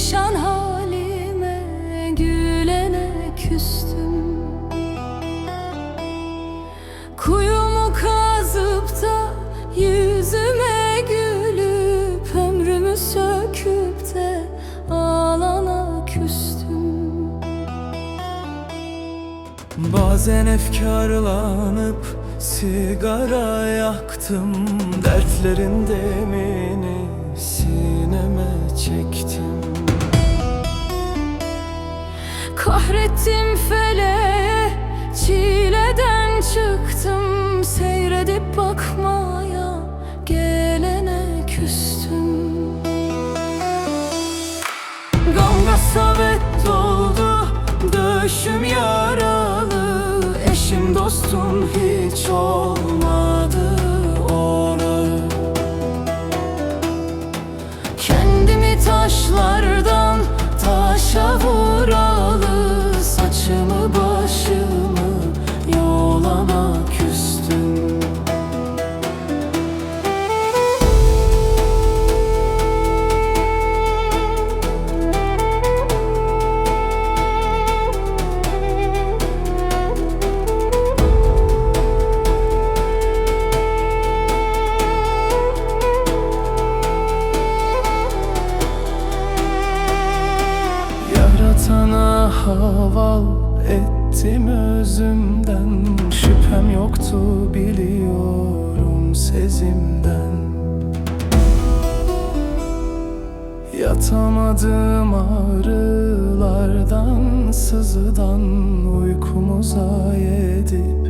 Perişan halime gülene küstüm. Kuyumu kazıp da yüzüme gülüp Ömrümü söküp de ağlana küstüm. Bazen efkarlanıp sigara yaktım Dertlerin demini sineme çektim. Kahrettim feleğe Çileden çıktım Seyredip bakmaya Gelene küstüm. Gamga sabet doldu Döşüm yaralı Eşim dostum hiç olmadı oralı Kendimi taşlardan Yaratana haval ettim özümden. Şüphem yoktu biliyorum sezimden. Yatamadım ağrılardan Sızıdan uykumuza edip Böyle ne